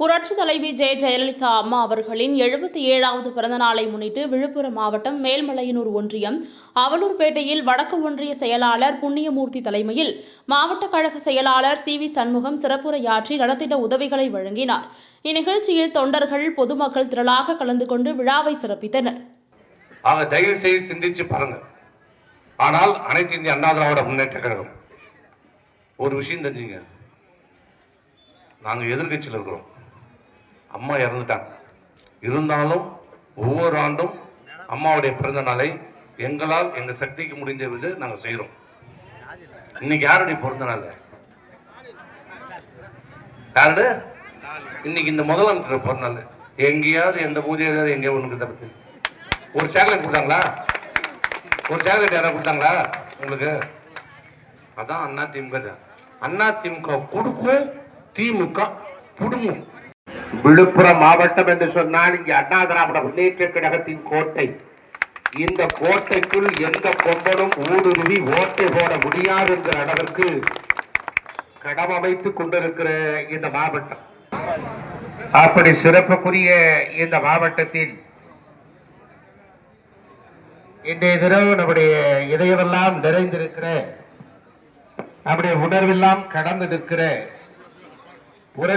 புரட்சி தலைவி ஜெய ஜெயலலிதா அம்மா அவர்களின் எழுபத்தி ஏழாவது பிறந்தநாளை முன்னிட்டு விழுப்புரம் மாவட்டம் மேல்மலையனூர் ஒன்றியம் அவலூர்பேட்டையில் வடக்கு ஒன்றிய செயலாளர் புண்ணியமூர்த்தி தலைமையில் மாவட்ட கழக செயலாளர் சி வி சண்முகம் சிறப்புரையாற்றி நலத்திட்ட உதவிகளை வழங்கினார். இந்நிகழ்ச்சியில் தொண்டர்கள் பொதுமக்கள் திரளாக கலந்து கொண்டு விழாவை சிறப்பித்தனர். ஆக தயவு செய்து சிந்திச்சு பாருங்க ஆனால் அனைத்து இந்திய அண்ணா திராவிட முன்னேற்ற கழகம் ஒரு விஷயம் தெரிஞ்சுங்க. நாங்கள் எதிர்கட்சியில் இருக்கிறோம். அம்மா இறந்துட்டாங்க. இருந்தாலும் ஒவ்வொரு ஆண்டும் அம்மாவுடைய பிறந்த நாளை எங்களால் எங்கள் சக்திக்கு முடிஞ்ச விது நாங்கள் செய்கிறோம் இன்னைக்கு யாருடைய பிறந்த நாள்? யாரு இன்னைக்கு இந்த முதலமைச்சர் பிறந்த நாள். எங்கேயாவது எந்த பூஜை ஏதாவது எங்கேயோ ஒன்று கிட்ட பற்றி ஒரு சாக்லேட் கொடுத்தாங்களா? ஒரு சாக்லேட் யாராவது கொடுத்தாங்களா? உங்களுக்கு? அதான் அண்ணா திமுக தான். அண்ணா திமுக கொடுக்கும் திமுக புடுங்கும். விழுப்புரம் மாவட்டம் என்று சொன்னால் இங்கே அண்ணா திராவிட முன்னேற்ற கழகத்தின் கோட்டை. இந்த கோட்டைக்குள் எந்த கொம்பனும் ஊடுருவி ஓட்டை போட முடியாது என்ற அளவிற்கு கடமைத்துக் கொண்டிருக்கிற இந்த மாவட்டம். அப்படி சிறப்புக்குரிய இந்த மாவட்டத்தில் இன்றைய தினம் நம்முடைய இதயமெல்லாம் நிறைந்திருக்கிற நம்முடைய உணர்வெல்லாம் கடந்து நிற்கிற புரட்சி